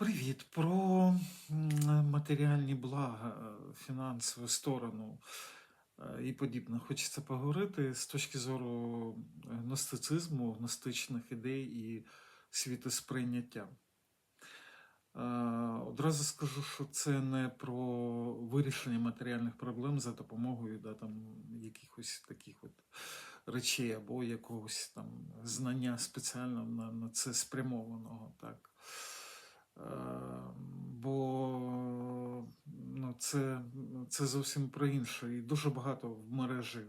Привіт. Про матеріальні блага, е, фінансову сторону е, і подібне. Хочеться поговорити з точки зору е, гностицизму, гностичних ідей і світосприйняття. Одразу скажу, що це не про вирішення матеріальних проблем за допомогою да, там, якихось таких от речей або якогось там знання спеціально на, на це спрямованого. Так. Е, Бо ну, це, це зовсім про інше. І дуже багато в мережі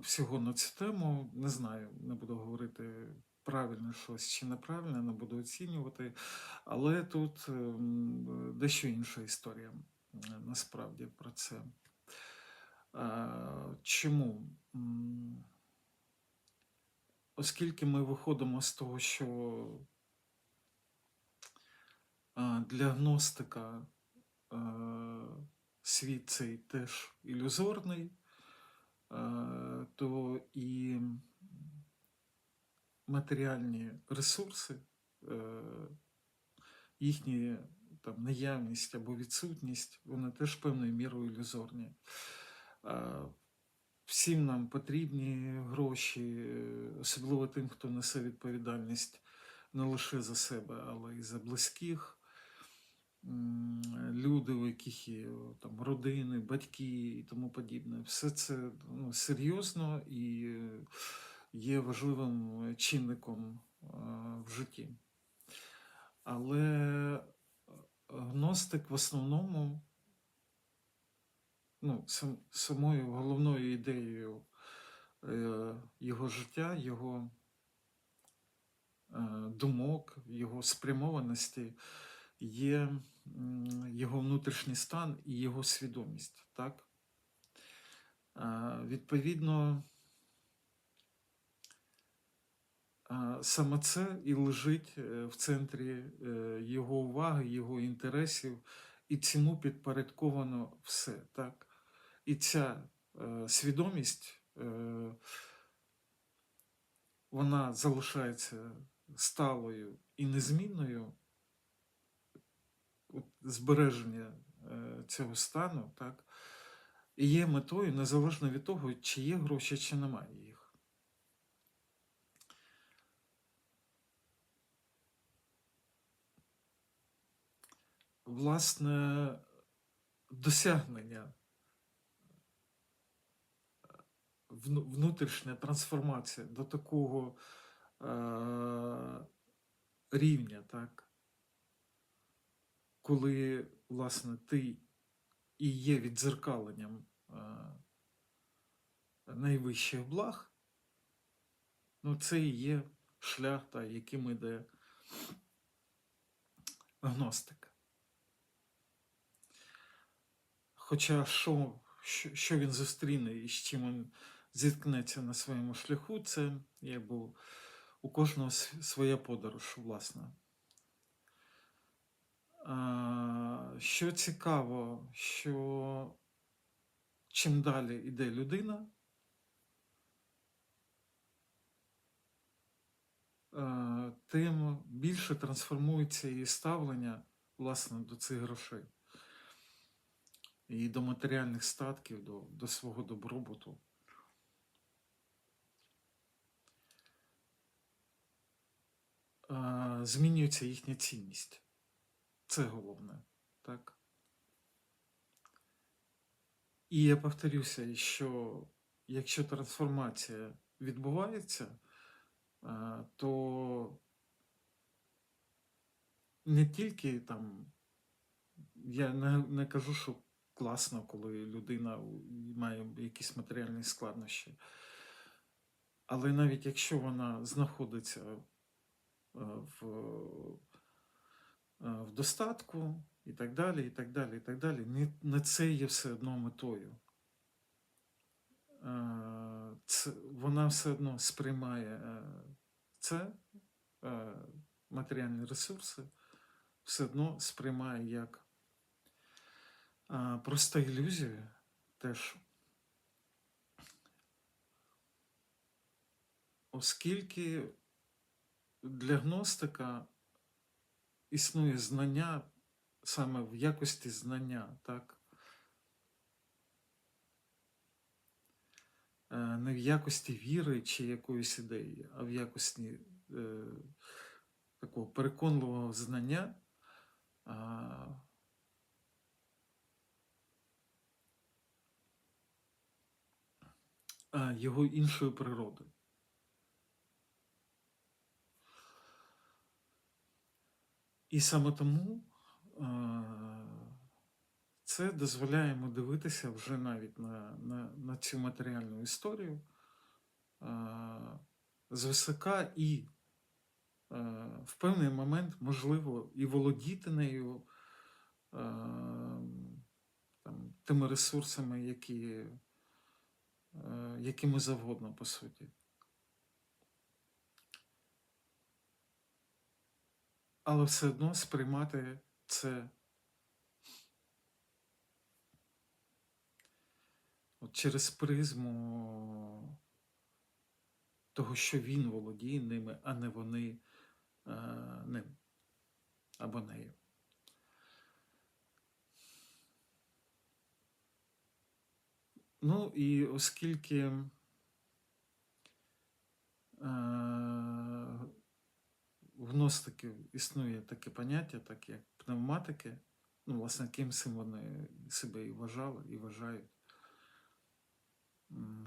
всього на цю тему. Не знаю, не буду говорити правильно щось чи неправильно, не буду оцінювати. Але тут ем, дещо інша історія е, насправді про це. Е, Чому? Оскільки ми виходимо з того, що для гностика світ цей теж ілюзорний, то і матеріальні ресурси, е, їхні там, наявність або відсутність, вони теж певною мірою ілюзорні. Всім нам потрібні гроші, е, особливо тим, хто несе відповідальність не лише за себе, але й за близьких. Люди, у яких є там, родини, батьки і тому подібне. Все це ну, серйозно і е, є важливим чинником е, в житті. Але е, гностик в основному ну, сам, самою головною ідеєю його життя, його думок, його спрямованості є його внутрішній стан і його свідомість. Так? Відповідно, саме це і лежить е, в центрі е, його уваги, його інтересів, і цьому підпорядковано все. Так? І ця е, свідомість, вона залишається сталою і незмінною, збереження е, цього стану, так, є метою незалежно від того, чи є гроші, чи немає їх. Власне, досягнення вну- внутрішня трансформація до такого е, рівня, так, коли, власне, ти і є віддзеркаленням е, найвищих благ, ну це і є шлях, та, яким іде гностика. Хоча що, що він зустріне і з чим він зіткнеться на своєму шляху, це якби у кожного своя подорож, власне. Що цікаво, що чим далі йде людина, тим більше трансформується її ставлення власне до цих грошей і до матеріальних статків, до, до свого добробуту. Змінюється їхня цінність. Це головне, так? І я повторюся, що якщо трансформація відбувається, то не тільки там, я не, не кажу, що класно, коли людина має якісь матеріальні складнощі, але навіть якщо вона знаходиться в, в достатку і так далі, і так далі, і так далі, не, це є все одно метою. Е, Це, вона все одно сприймає е, це, е, матеріальні ресурси, все одно сприймає як е, просто ілюзію теж. Оскільки для гностика існує знання саме в якості знання, так? Е, Не в якості віри чи якоїсь ідеї, а в якості е, такого переконливого знання. А, а, його іншої природи. І саме тому е, це дозволяє йому дивитися вже навіть на, на, на цю матеріальну історію е, звисока і е, в певний момент можливо і володіти нею там, тими ресурсами, які, якими завгодно, по суті. Але все одно сприймати це от через призму того, що він володіє ними, а не вони е, ним або нею. Ну і оскільки е, в існує таке поняття, так як пневматики, ну, власне, ким вони себе і вважали, і вважають.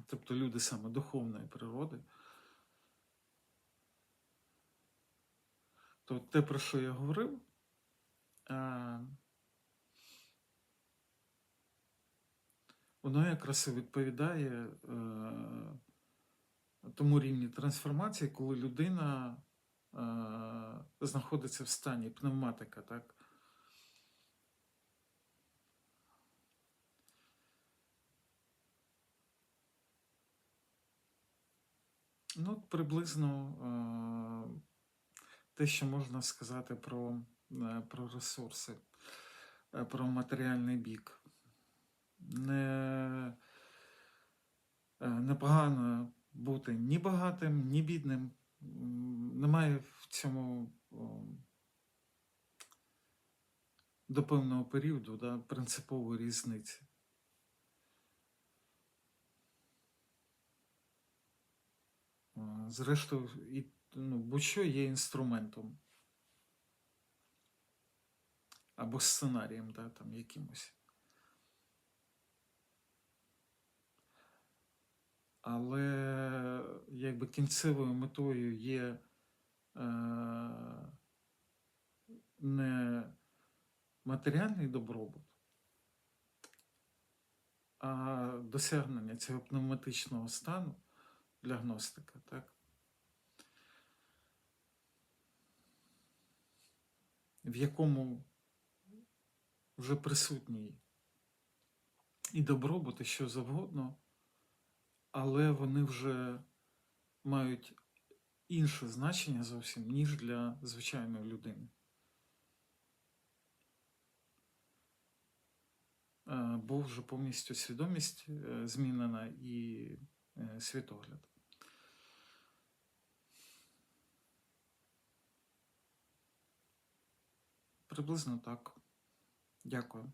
Тобто люди саме духовної природи. То те, про що я говорив, е, воно якраз і відповідає е, тому рівні трансформації, коли людина знаходиться в стані пневматика, так? Ну, приблизно е, те, що можна сказати про, е, про ресурси, е, про матеріальний бік. Не, е, непогано бути ні багатим, ні бідним. Немає в цьому до певного періоду да, принципової різниці. Зрештою, ну, будь-що є інструментом або сценарієм, да, там, якимось. Але якби кінцевою метою є е, не матеріальний добробут, а досягнення цього пневматичного стану для гностика, так? в якому вже присутній і добробут, і що завгодно, але вони вже мають інше значення зовсім, ніж для звичайної людини. Е, Бо вже повністю свідомість е, змінена і е, світогляд. Приблизно так. Дякую.